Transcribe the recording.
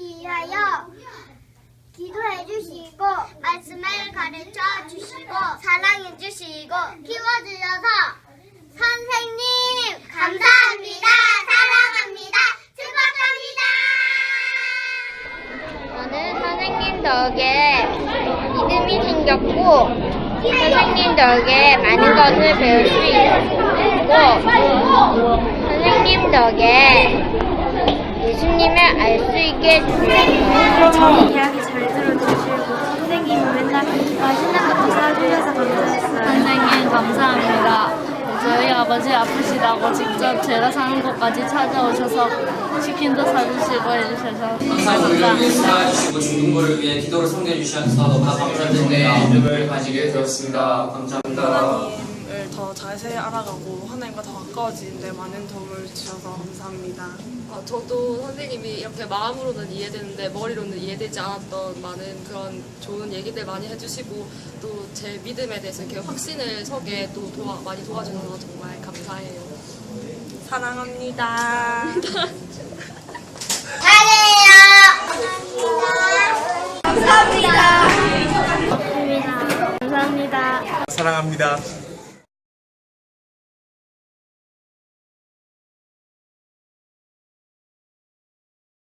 위하여 기도해 주시고 말씀을 가르쳐 주시고 사랑해 주시고 키워 주셔서 선생님 감사합니다. 사랑합니다. 축복합니다. 저는 선생님 덕에 믿음이 생겼고 선생님 덕에 많은 것을 배울 수 있고 선생님 덕에 예수님을 알 수 있게 해주셨어요. 저희 이야기 잘 들어주시고 선생님은 맨날 맛있는 것도 사주셔서 감사했어요. 선생님 감사합니다. 저희 아버지 아프시다고 직접 제가 사는 곳까지 찾아오셔서 치킨도 사주시고 해주셔서 항상 우리를 위해 감사합니다. 살아주시고 중등부를 위해 기도를 섬겨주셔서 너무나 감사드립니다. 믿음을 가지게 되었습니다. 감사합니다. 더 자세히 알아가고 하나님과 더 가까워지는 데 많은 도움을 주셔서 감사합니다. 아, 저도 선생님이 이렇게 마음으로는 이해되는데 머리로는 이해되지 않았던 많은 그런 좋은 얘기들 많이 해주시고 또 제 믿음에 대해서 이렇게 확신을 서게 또 도와, 많이 도와주셔서 정말 감사해요. 사랑합니다. 사랑해요. 감사합니다. 사랑합니다.